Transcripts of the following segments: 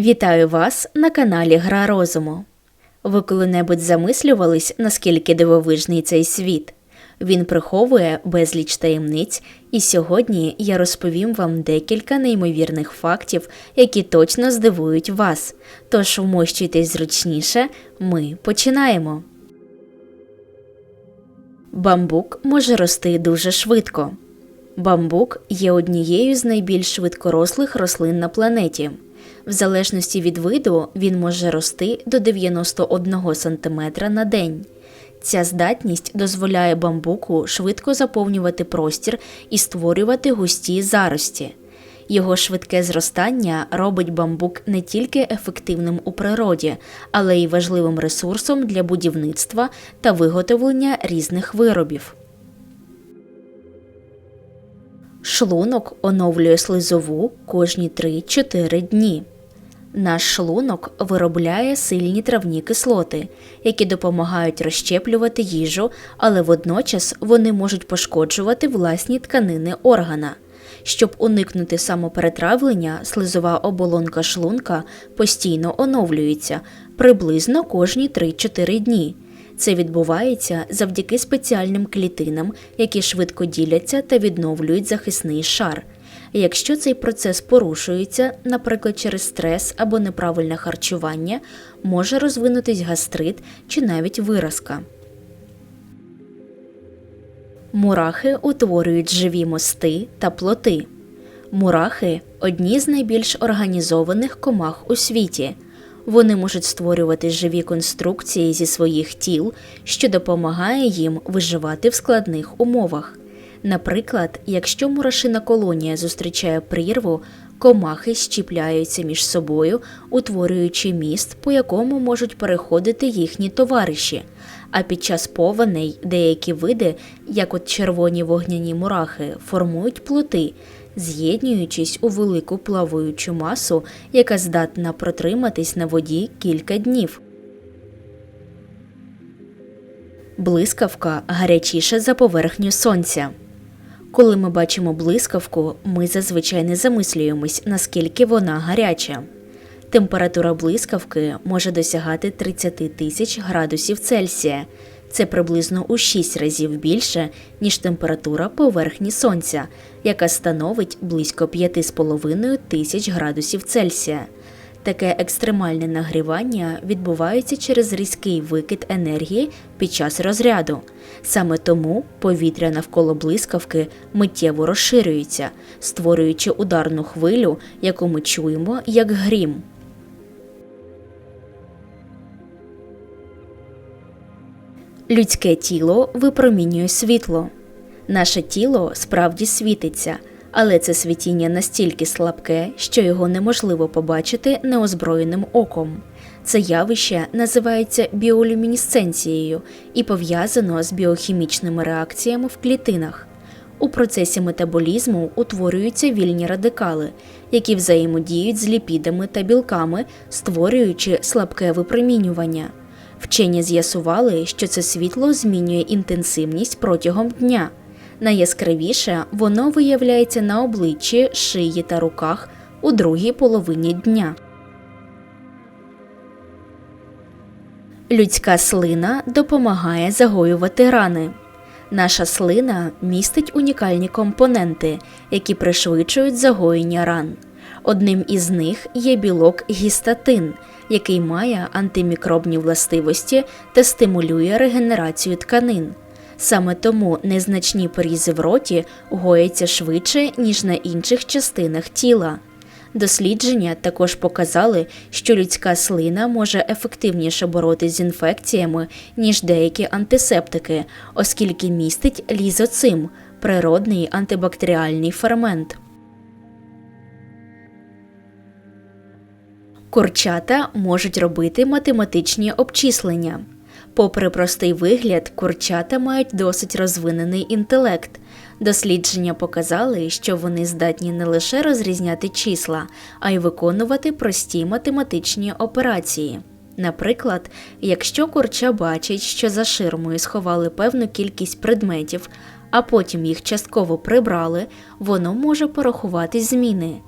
Вітаю вас на каналі Гра Розуму. Ви коли-небудь замислювались, наскільки дивовижний цей світ? Він приховує безліч таємниць, і сьогодні я розповім вам декілька неймовірних фактів, які точно здивують вас. Тож вмощуйтесь зручніше, ми починаємо. Бамбук може рости дуже швидко. Бамбук є однією з найбільш швидкорослих рослин на планеті. В залежності від виду він може рости до 91 см на день. Ця здатність дозволяє бамбуку швидко заповнювати простір і створювати густі зарості. Його швидке зростання робить бамбук не тільки ефективним у природі, але й важливим ресурсом для будівництва та виготовлення різних виробів. Шлунок оновлює слизову кожні 3-4 дні. Наш шлунок виробляє сильні травні кислоти, які допомагають розщеплювати їжу, але водночас вони можуть пошкоджувати власні тканини органа. Щоб уникнути самоперетравлення, слизова оболонка шлунка постійно оновлюється приблизно кожні 3-4 дні. Це відбувається завдяки спеціальним клітинам, які швидко діляться та відновлюють захисний шар. Якщо цей процес порушується, наприклад, через стрес або неправильне харчування, може розвинутись гастрит чи навіть виразка. Мурахи утворюють живі мости та плоти. Мурахи одні з найбільш організованих комах у світі. Вони можуть створювати живі конструкції зі своїх тіл, що допомагає їм виживати в складних умовах. Наприклад, якщо мурашина колонія зустрічає прірву, комахи щіпляються між собою, утворюючи міст, по якому можуть переходити їхні товариші. А під час повеней деякі види, як от червоні вогняні мурахи, формують плоти, з'єднуючись у велику плаваючу масу, яка здатна протриматись на воді кілька днів. Блискавка гарячіша за поверхню сонця. Коли ми бачимо блискавку, ми зазвичай не замислюємось, наскільки вона гаряча. Температура блискавки може досягати 30 тисяч градусів Цельсія. Це приблизно у 6 разів більше, ніж температура поверхні сонця, яка становить близько 5,5 тисяч градусів Цельсія. Таке екстремальне нагрівання відбувається через різкий викид енергії під час розряду. Саме тому повітря навколо блискавки миттєво розширюється, створюючи ударну хвилю, яку ми чуємо як грім. Людське тіло випромінює світло. Наше тіло справді світиться, але це світіння настільки слабке, що його неможливо побачити неозброєним оком. Це явище називається біолюмінесценцією і пов'язано з біохімічними реакціями в клітинах. У процесі метаболізму утворюються вільні радикали, які взаємодіють з ліпідами та білками, створюючи слабке випромінювання. Вчені з'ясували, що це світло змінює інтенсивність протягом дня. Найяскравіше воно виявляється на обличчі, шиї та руках у другій половині дня. Людська слина допомагає загоювати рани. Наша слина містить унікальні компоненти, які пришвидшують загоєння ран. Одним із них є білок гістатин, який має антимікробні властивості та стимулює регенерацію тканин. Саме тому незначні порізи в роті гояться швидше, ніж на інших частинах тіла. Дослідження також показали, що людська слина може ефективніше боротися з інфекціями, ніж деякі антисептики, оскільки містить лізоцим природний антибактеріальний фермент. Курчата можуть робити математичні обчислення. Попри простий вигляд, курчата мають досить розвинений інтелект. Дослідження показали, що вони здатні не лише розрізняти числа, а й виконувати прості математичні операції. Наприклад, якщо курча бачить, що за ширмою сховали певну кількість предметів, а потім їх частково прибрали, воно може порахувати зміни.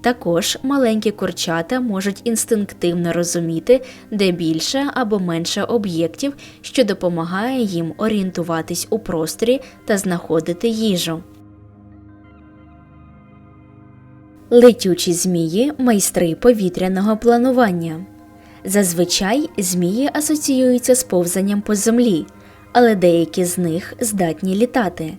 Також маленькі курчата можуть інстинктивно розуміти, де більше або менше об'єктів, що допомагає їм орієнтуватись у просторі та знаходити їжу. Летючі змії майстри повітряного планування. Зазвичай змії асоціюються з повзанням по землі, але деякі з них здатні літати.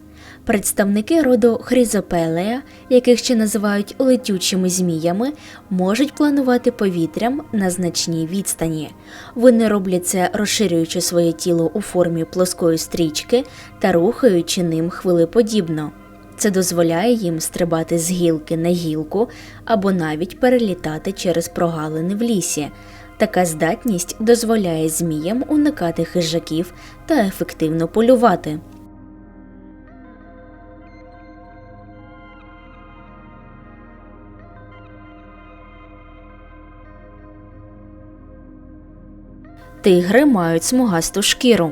Представники роду хризопелея, яких ще називають летючими зміями, можуть планувати повітрям на значній відстані. Вони роблять це розширюючи своє тіло у формі плоскої стрічки та рухаючи ним хвилеподібно. Це дозволяє їм стрибати з гілки на гілку або навіть перелітати через прогалини в лісі. Така здатність дозволяє зміям уникати хижаків та ефективно полювати. Тигри мають смугасту шкіру.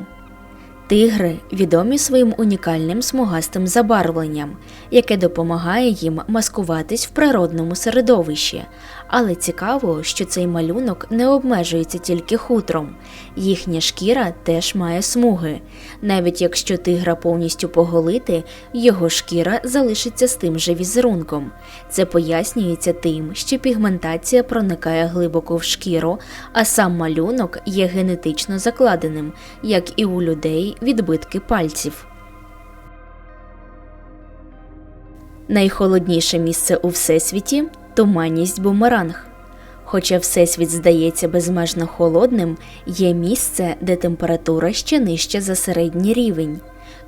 Тигри відомі своїм унікальним смугастим забарвленням, яке допомагає їм маскуватись в природному середовищі. Але цікаво, що цей малюнок не обмежується тільки хутром, їхня шкіра теж має смуги. Навіть якщо тигра повністю поголити, його шкіра залишиться з тим же візерунком. Це пояснюється тим, що пігментація проникає глибоко в шкіру, а сам малюнок є генетично закладеним, як і у людей відбитки пальців. Найхолодніше місце у всесвіті туманність бумеранг. Хоча всесвіт здається безмежно холодним, є місце, де температура ще нижча за середній рівень.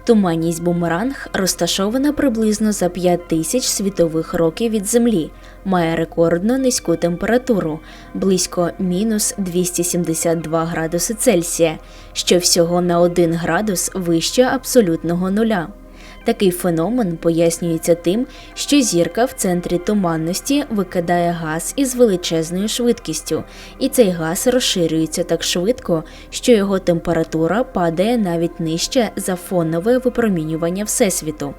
Туманність бумеранг розташована приблизно за 5 тисяч світових років від Землі, має рекордно низьку температуру близько мінус 272 градуси Цельсія, що всього на 1 градус вище абсолютного нуля. Такий феномен пояснюється тим, що зірка в центрі туманності викидає газ із величезною швидкістю, і цей газ розширюється так швидко, що його температура падає навіть нижче за фонове випромінювання Всесвіту.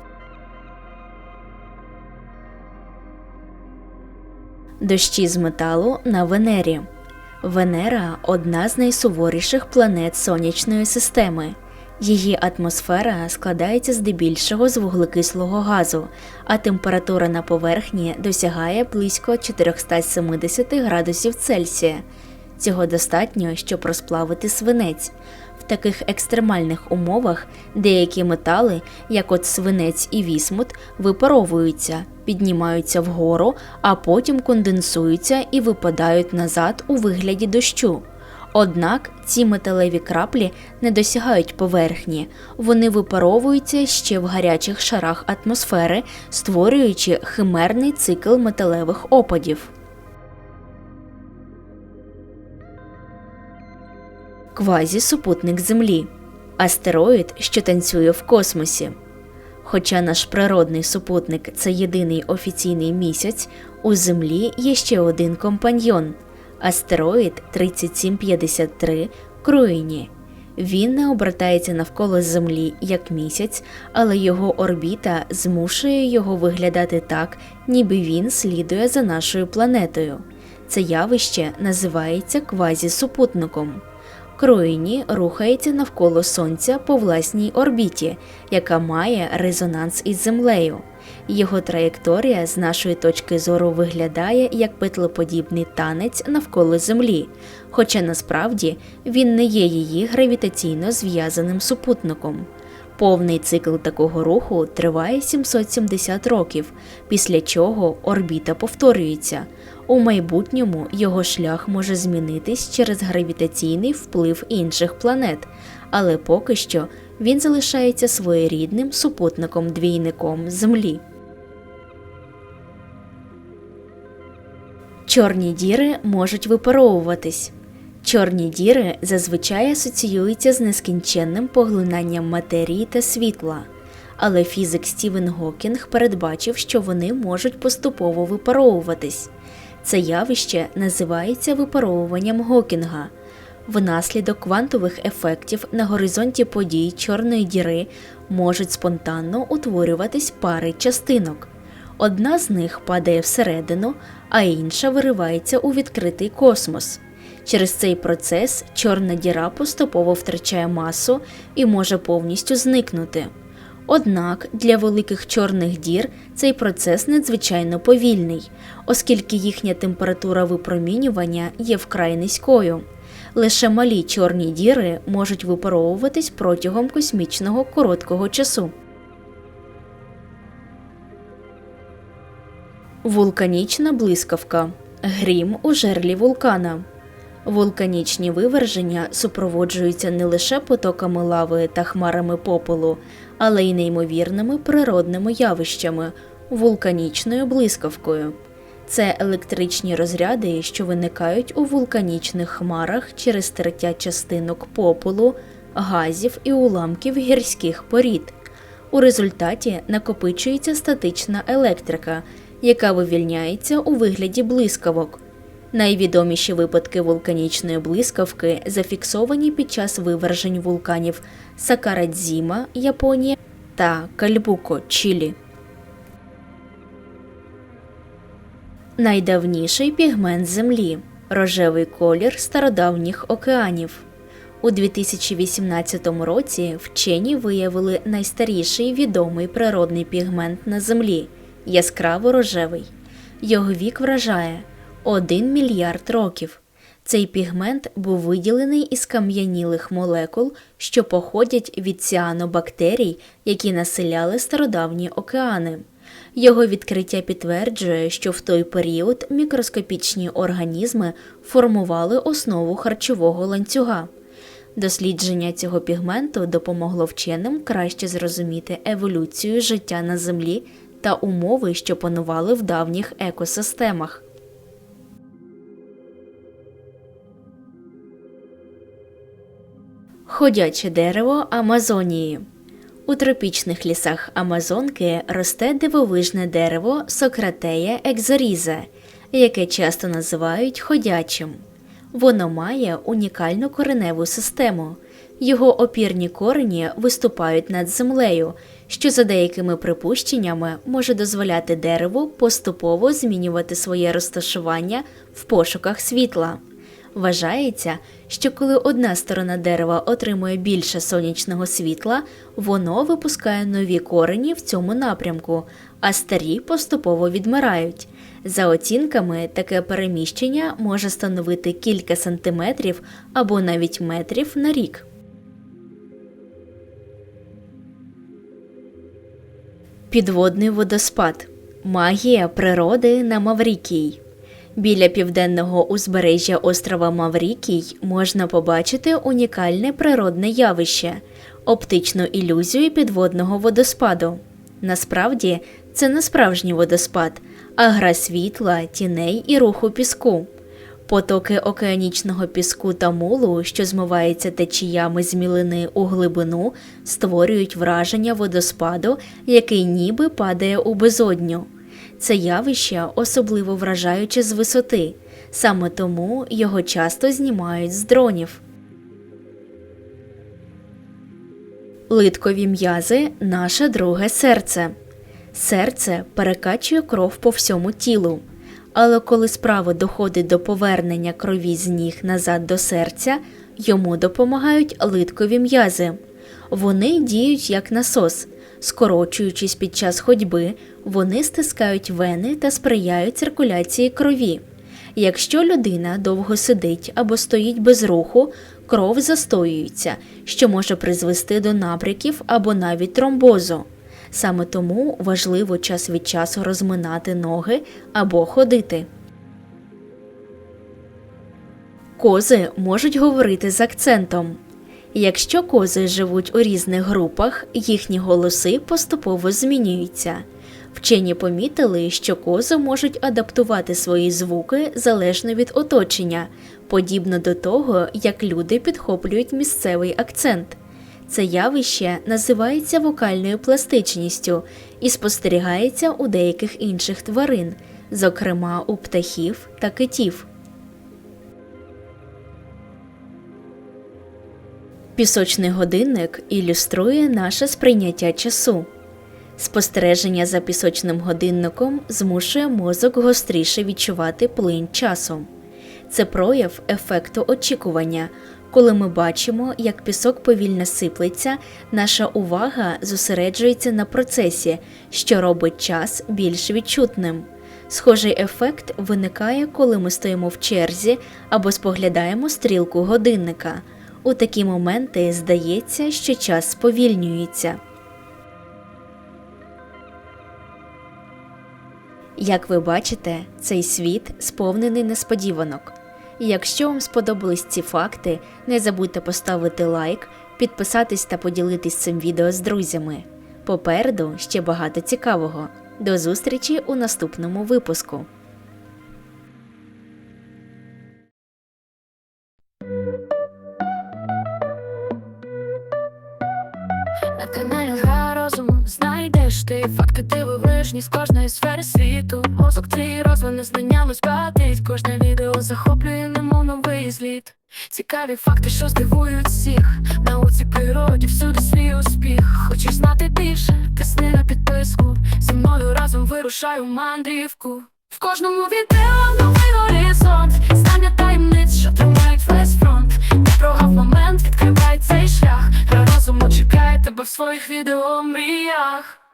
Дощі з металу на Венері. Венера одна з найсуворіших планет сонячної системи. Її атмосфера складається здебільшого з вуглекислого газу, а температура на поверхні досягає близько 470 градусів Цельсія. Цього достатньо, щоб розплавити свинець. В таких екстремальних умовах деякі метали, як от свинець і вісмут, випаровуються, піднімаються вгору, а потім конденсуються і випадають назад у вигляді дощу. Однак ці металеві краплі не досягають поверхні, вони випаровуються ще в гарячих шарах атмосфери, створюючи химерний цикл металевих опадів. Квазісупутник Землі астероїд, що танцює в космосі. Хоча наш природний супутник це єдиний офіційний місяць, у Землі є ще один компаньйон астероїд 3753 Круїні. Він не обертається навколо Землі як місяць, але його орбіта змушує його виглядати так, ніби він слідує за нашою планетою. Це явище називається квазісупутником. Круїні рухається навколо Сонця по власній орбіті, яка має резонанс із Землею. Його траєкторія з нашої точки зору виглядає як петлоподібний танець навколо Землі, хоча насправді він не є її гравітаційно зв'язаним супутником. Повний цикл такого руху триває 770 років, після чого орбіта повторюється. У майбутньому його шлях може змінитись через гравітаційний вплив інших планет, але поки що він залишається своєрідним супутником-двійником Землі. Чорні діри можуть випаровуватись. Чорні діри зазвичай асоціюються з нескінченним поглинанням матерії та світла, але фізик Стівен Гокінг передбачив, що вони можуть поступово випаровуватись. Це явище називається випаровуванням Гокінга. Внаслідок квантових ефектів на горизонті подій Чорної діри можуть спонтанно утворюватись пари частинок. Одна з них падає всередину, а інша виривається у відкритий космос. Через цей процес чорна діра поступово втрачає масу і може повністю зникнути. Однак для великих чорних дір цей процес надзвичайно повільний, оскільки їхня температура випромінювання є вкрай низькою. Лише малі чорні діри можуть випаровуватись протягом космічного короткого часу. Вулканічна блискавка. Грім у жерлі вулкана. Вулканічні виверження супроводжуються не лише потоками лави та хмарами попелу, але й неймовірними природними явищами вулканічною блискавкою. Це електричні розряди, що виникають у вулканічних хмарах через тертя частинок попелу, газів і уламків гірських порід. У результаті накопичується статична електрика, яка вивільняється у вигляді блискавок. Найвідоміші випадки вулканічної блискавки зафіксовані під час вивержень вулканів Сакарадзіма, Японія та Кальбуко, Чилі. Найдавніший пігмент Землі рожевий колір стародавніх океанів. У 2018 році вчені виявили найстаріший відомий природний пігмент на Землі яскраво рожевий. Його вік вражає 1 мільярд років. Цей пігмент був виділений із кам'янілих молекул, що походять від ціанобактерій, які населяли стародавні океани. Його відкриття підтверджує, що в той період мікроскопічні організми формували основу харчового ланцюга. Дослідження цього пігменту допомогло вченим краще зрозуміти еволюцію життя на Землі та умови, що панували в давніх екосистемах. Ходяче дерево Амазонії. У тропічних лісах Амазонки росте дивовижне дерево Сократея екзоріза, яке часто називають ходячим. Воно має унікальну кореневу систему. Його опірні корені виступають над землею, що за деякими припущеннями може дозволяти дереву поступово змінювати своє розташування в пошуках світла. Вважається, що коли одна сторона дерева отримує більше сонячного світла, воно випускає нові корені в цьому напрямку, а старі поступово відмирають. За оцінками, таке переміщення може становити кілька сантиметрів або навіть метрів на рік. Підводний водоспад Магія природи на Маврікій. Біля південного узбережжя острова Маврікій можна побачити унікальне природне явище оптичну ілюзію підводного водоспаду. Насправді, це не справжній водоспад, а гра світла, тіней і руху піску. Потоки океанічного піску та мулу, що змиваються течіями з мілини у глибину, створюють враження водоспаду, який ніби падає у безодню. Це явище особливо вражаюче з висоти, саме тому його часто знімають з дронів. Литкові м'язи наше друге серце. Серце перекачує кров по всьому тілу. Але коли справа доходить до повернення крові з ніг назад до серця, йому допомагають литкові м'язи. Вони діють як насос, скорочуючись під час ходьби, вони стискають вени та сприяють циркуляції крові. Якщо людина довго сидить або стоїть без руху, кров застоюється, що може призвести до набряків або навіть тромбозу. Саме тому важливо час від часу розминати ноги або ходити. Кози можуть говорити з акцентом. Якщо кози живуть у різних групах, їхні голоси поступово змінюються. Вчені помітили, що кози можуть адаптувати свої звуки залежно від оточення, подібно до того, як люди підхоплюють місцевий акцент. Це явище називається вокальною пластичністю і спостерігається у деяких інших тварин, зокрема у птахів та китів. Пісочний годинник ілюструє наше сприйняття часу. Спостереження за пісочним годинником змушує мозок гостріше відчувати плин часу. Це прояв ефекту очікування. Коли ми бачимо, як пісок повільно сиплеться, наша увага зосереджується на процесі, що робить час більш відчутним. Схожий ефект виникає, коли ми стоїмо в черзі або споглядаємо стрілку годинника. У такі моменти здається, що час сповільнюється. Як ви бачите, цей світ сповнений несподіванок. Якщо вам сподобались ці факти, не забудьте поставити лайк, підписатись та поділитись цим відео з друзями. Попереду ще багато цікавого. До зустрічі у наступному випуску. Знайдеш ти факти дивовижні з кожної сфери світу. Мозок твій розвини знаннями збагатить. Кожне відео захоплює, немов новий зліт. Цікаві факти, що здивують всіх. Науці природі всюди свій успіх. Хочеш знати більше? Тисни на підписку. Зі мною разом вирушаю мандрівку. В кожному відео новий горизонт. Знання таємниць, що тримають весь фронт. Не прогав момент, відкривай цей шлях. Розуму чекає тебе в своїх відео мріях.